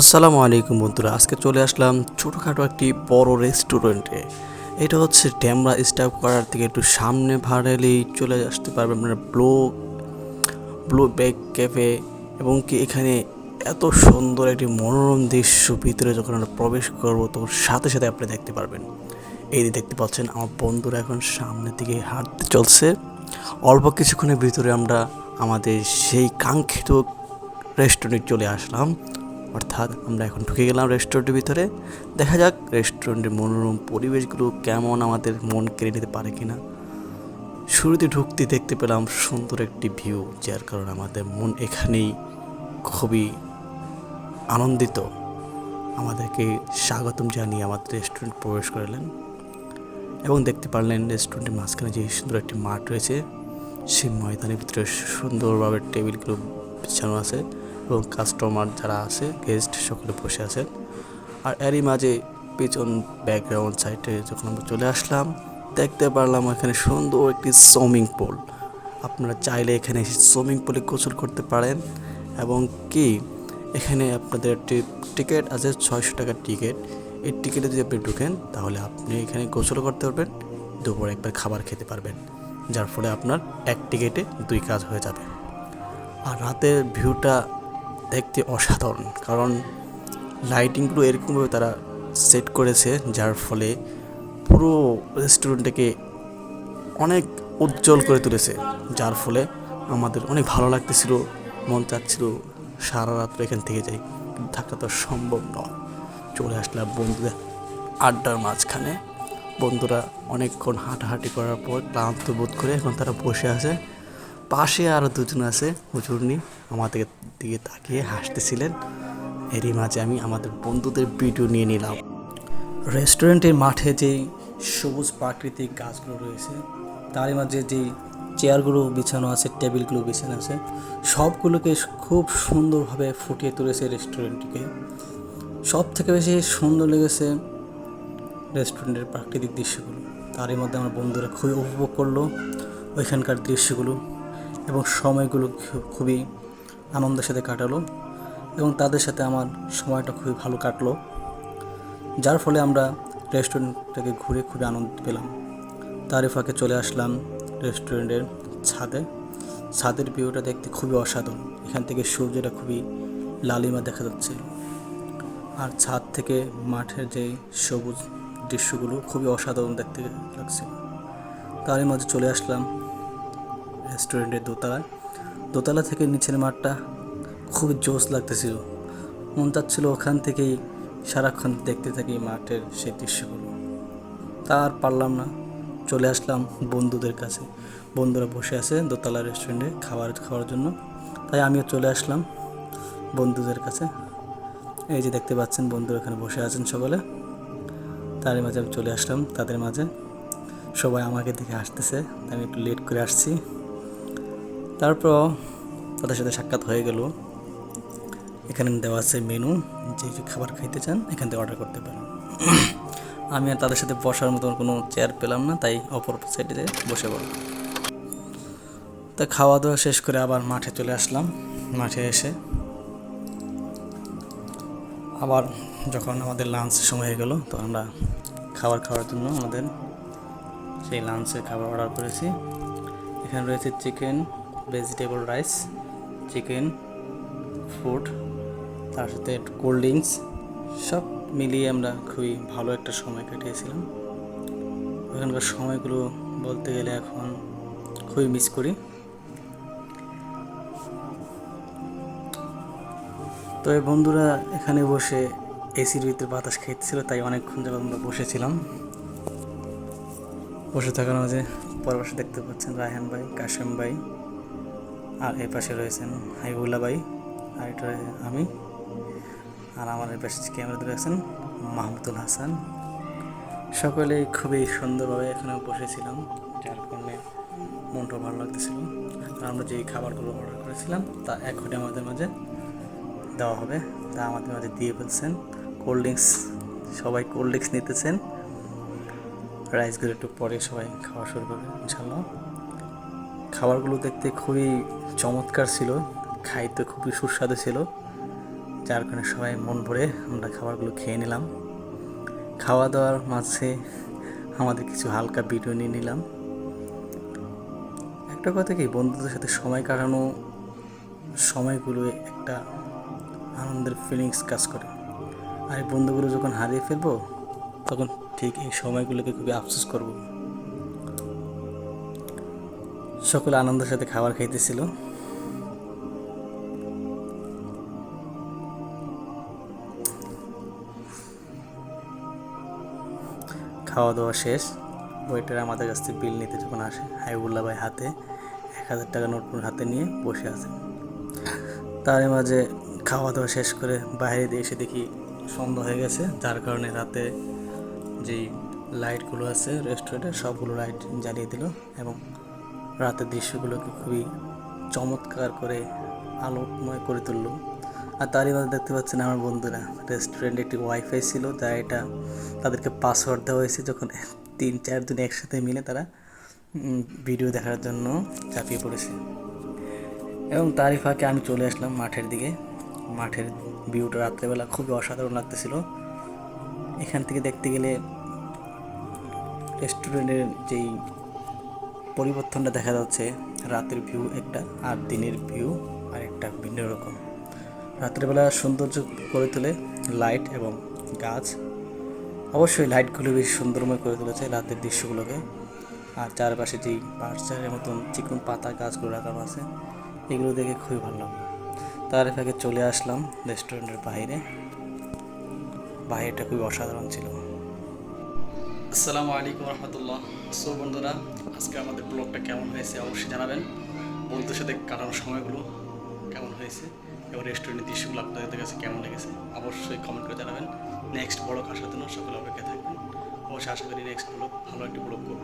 আসসালামু আলাইকুম বন্ধুরা, আজকে চলে আসলাম ছোটোখাটো একটি বড় রেস্টুরেন্টে। এটা হচ্ছে ড্যামরা স্টাফ করার থেকে একটু সামনে ভাড়ালেই চলে আসতে পারবেন আপনারা ব্লো, ব্লু ব্যাগ ক্যাফে এবং কি এখানে এত সুন্দর একটি মনোরম দৃশ্য ভিতরে যখন আমরা প্রবেশ করব তখন সাথে সাথে আপনি দেখতে পারবেন। এই দেখতে পাচ্ছেন আমার বন্ধুরা এখন সামনের দিকে হাঁটতে চলছে। অল্প কিছুক্ষণের ভিতরে আমরা আমাদের সেই কাঙ্ক্ষিত রেস্টুরেন্টে চলে আসলাম। অর্থাৎ আমরা এখন ঢুকে গেলাম রেস্টুরেন্টের ভিতরে। দেখা যাক রেস্টুরেন্টের মনোরম পরিবেশগুলো কেমন আমাদের মন কেড়ে নিতে পারে কিনা। শুরুতে ঢুকতে দেখতে পেলাম সুন্দর একটি ভিউ যার কারণে আমাদের মন এখানেই খুবই আনন্দিত। আমাদেরকে স্বাগতম জানিয়ে আমাদের রেস্টুরেন্ট প্রবেশ করলেন এবং দেখতে পারলেন রেস্টুরেন্টের মাঝখানে যে সুন্দর একটি মাঠ রয়েছে। সেই ময়দানের ভিতরে সুন্দরভাবে টেবিলগুলো বিছানো আছে। এবং কাস্টমার যারা আছে গেস্ট সকলে বসে আছেন আর এরই মাঝে পিছন ব্যাকগ্রাউন্ড সাইডে যখন আমরা চলে আসলাম, দেখতে পারলাম এখানে সুন্দর একটি সুইমিং পুল আপনারা চাইলে এখানে সুইমিং পুলে গোসল করতে পারেন এবং কি, এখানে আপনাদের একটি টিকিট আছে, ছয়শো টাকার টিকিট এই টিকিটে যদি আপনি ঢুকেন, তাহলে আপনি এখানে গোসল করতে পারবেন, দুপুরে একবার খাবার খেতে পারবেন, যার ফলে আপনার এক টিকিটে দুই কাজ হয়ে যাবে। আর রাতের ভিউটা দেখতে অসাধারণ। কারণ লাইটিংগুলো এরকমভাবে তারা সেট করেছে, যার ফলে পুরো রেস্টুরেন্টটাকে অনেক উজ্জ্বল করে তুলেছে। যার ফলে আমাদের অনেক ভালো লাগতেছিল, মন চাচ্ছিল সারা রাত্র এখান থেকে যাই। কিন্তু থাকা তো সম্ভব নয়। চলে আসলাম বন্ধুদের আড্ডার মাঝখানে। বন্ধুরা অনেকক্ষণ হাঁটাহাঁটি করার পর ক্লান্ত বোধ করে এখন তারা বসে আছে। পাশে আরও দুজন আছে হুজুরনি আমাদের দিকে তাকিয়ে হাসতেছিলেন। এরই মাঝে আমি আমাদের বন্ধুদের ভিডিও নিয়ে নিলাম। রেস্টুরেন্টের মাঠে যেই সবুজ প্রাকৃতিক গাছগুলো রয়েছে, তারই মাঝে যেই চেয়ারগুলো বিছানো আছে টেবিলগুলো বিছানো আছে, সবগুলোকে খুব সুন্দরভাবে ফুটিয়ে তুলেছে রেস্টুরেন্টটিকে সব থেকে বেশি সুন্দর লেগেছে রেস্টুরেন্টের প্রাকৃতিক দৃশ্যগুলো। তারই মধ্যে আমার বন্ধুরা খুবই উপভোগ করল ওইখানকার দৃশ্যগুলো। এবং সময়গুলো খুবই আনন্দের সাথে কাটালো এবং তাদের সাথে আমার সময়টা খুবই ভালো কাটলো, যার ফলে আমরা রেস্টুরেন্টটাকে ঘুরে খুবই আনন্দ পেলাম। তারই ফাঁকে চলে আসলাম রেস্টুরেন্টের ছাদে। ছাদের ভিউটা দেখতে খুবই অসাধারণ। এখান থেকে সূর্যটা খুবই লালিমা দেখা যাচ্ছে। আর ছাদ থেকে মাঠের যে সবুজ দৃশ্যগুলো খুবই অসাধারণ দেখতে লাগছে। তারই মাঝে চলে আসলাম রেস্টুরেন্টের দোতলায়। দোতলা থেকে নিচের মাঠটা খুব জোশ লাগতেছিল। মন চাচ্ছিল ওখান থেকেই সারাক্ষণ দেখতে থাকি মাঠের সেই দৃশ্যগুলো। তা আর পারলাম না। চলে আসলাম বন্ধুদের কাছে। বন্ধুরা বসে আছে দোতলা রেস্টুরেন্টে খাবার, খাওয়ার জন্য। তাই আমিও চলে আসলাম বন্ধুদের কাছে। এই যে দেখতে পাচ্ছেন বন্ধুরা এখানে বসে আছেন সকলে। তারই মাঝে আমি চলে আসলাম তাদের মাঝে। সবাই আমাকে দেখে আসতেছে আমি একটু লেট করে আসছি। তারপর তাদের সাথে সাক্ষাৎ হয়ে গেল। এখানে দেওয়া আছে মেনু যে খাবার খাইতে চান, এখান থেকে অর্ডার করতে পারেন। আমি আর তাদের সাথে বসার মতো কোনো চেয়ার পেলাম না, তাই অপর সাইডে বসে পড়লাম। তা খাওয়া দাওয়া শেষ করে আবার মাঠে চলে আসলাম। মাঠে এসে আবার যখন আমাদের লাঞ্চ সময় হয়ে গেল, তো আমরা খাবার খাওয়ার জন্য আমাদের সেই লাঞ্চের খাবার অর্ডার করেছি। এখানে রয়েছে chicken vegetable rice chicken food তার সাথে কোল্ড ড্রিঙ্কস সব মিলিয়ে আমরা খুবই ভালো একটা সময় কাটিয়েছিলাম। ওখানকার সময়গুলো বলতে গেলে এখন খুবই মিস করি। তো এই বন্ধুরা এখানে বসে এসির ভিতরে বাতাস খেতেছিল তাই অনেকক্ষণ যাবত আমরা বসেছিলাম। বসে থাকার মাঝে পাশে দেখতে পাচ্ছেন রায়হান ভাই, কাশেম ভাই। আর এই পাশে রয়েছেন হাইবুল্লা ভাই, আর এটা আমি। আর আমার এই পাশে ক্যামেরা ধরে আছেন মাহমুদুল হাসান। সকলে খুবই সুন্দরভাবে এখানে বসেছিলাম। যার কারণে মনটা ভালো লাগতেছিল। আর আমরা যেই খাবারগুলো অর্ডার করেছিলাম, তা ঘণ্টা আমাদের মাঝে দেওয়া হবে। তা আমাদের মাঝে দিয়ে ফেলছেন। কোল্ড ড্রিঙ্কস সবাই কোল্ড ড্রিঙ্কস নিতেছেন। রাইসগুলো একটু পরে সবাই খাওয়া শুরু করবে ইনশাল্লাহ খাবারগুলো দেখতে খুবই চমৎকার ছিল, খাইতে খুবই সুস্বাদু ছিল, যার কারণে সবাই মন ভরে আমরা খাবারগুলো খেয়ে নিলাম। খাওয়া দাওয়ার মাঝে আমাদের কিছু হালকা ভিডিও নিয়ে নিলাম। একটা কথা কি, বন্ধুদের সাথে সময় কাটানো সময়গুলো একটা আনন্দের ফিলিংস কাজ করে। আর এই বন্ধুগুলো যখন হারিয়ে ফেলব, তখন ঠিক এই সময়গুলোকে খুবই আফসোস করব। সকলে আনন্দের সাথে খাবার খাইতেছিল। খাওয়া দাওয়া শেষ। ওয়েটার আমাদের কাছ থেকে বিল নিতে যখন আসে হাইবুল্লা ভাই হাতে এক হাজার টাকা নোট হাতে নিয়ে বসে আছে। তার মাঝে খাওয়া দাওয়া শেষ করে বাইরে দিয়ে এসে দেখি সন্ধ্যা হয়ে গেছে। যার কারণে রাতে যেই লাইটগুলো আছে রেস্টুরেন্টে সবগুলো লাইট জ্বালিয়ে দিল এবং রাতের দৃশ্যগুলোকে খুবই চমৎকার করে আলোকময় করে তুললো। আর তারই মধ্যে দেখতে পাচ্ছেন আমার বন্ধুরা রেস্টুরেন্টে একটি ওয়াইফাই ছিল যা এটা তাদেরকে পাসওয়ার্ড দেওয়া হয়েছে যখন তিন, চার দিন একসাথে মিলে তারা ভিডিও দেখার জন্য চাপিয়ে পড়েছে। এবং তারই ফাঁকে আমি চলে আসলাম মাঠের দিকে। মাঠের ভিউটা রাত্রেবেলা খুবই অসাধারণ লাগতেছিল। এখান থেকে দেখতে গেলে রেস্টুরেন্টের যেই পরিবর্তনটা দেখা যাচ্ছে। রাতের ভিউ একটা আর দিনের ভিউ আর একটা ভিন্ন রকম। রাত্রেবেলা সৌন্দর্য করে তোলে লাইট এবং গাছ। অবশ্যই লাইটগুলো বেশ সুন্দরময় করে তুলেছে রাতের দৃশ্যগুলোকে। আর চারপাশে যেই পার্চারের মতন চিকন পাতা গাছগুলো লাগানো আছে, এগুলো দেখে খুবই ভালো লাগল। তার ফাঁকে চলে আসলাম রেস্টুরেন্টের বাইরে। বাইরেটা খুবই অসাধারণ ছিল। আসসালামু আলাইকুম রহমতুল্লাহ। সো বন্ধুরা, আজকে আমাদের ব্লগটা কেমন হয়েছে অবশ্যই জানাবেন। বন্ধুদের সাথে কাটানোর সময়গুলো কেমন হয়েছে এবং রেস্টুরেন্টের দৃশ্যগুলো আপনাদের কাছে কেমন লেগেছে অবশ্যই কমেন্ট করে জানাবেন। নেক্সট ব্লগ আসার জন্য সকলে অপেক্ষা থাকবেন। অবশ্যই আশা করি নেক্সট ব্লগ ভালো একটি ব্লগ করব।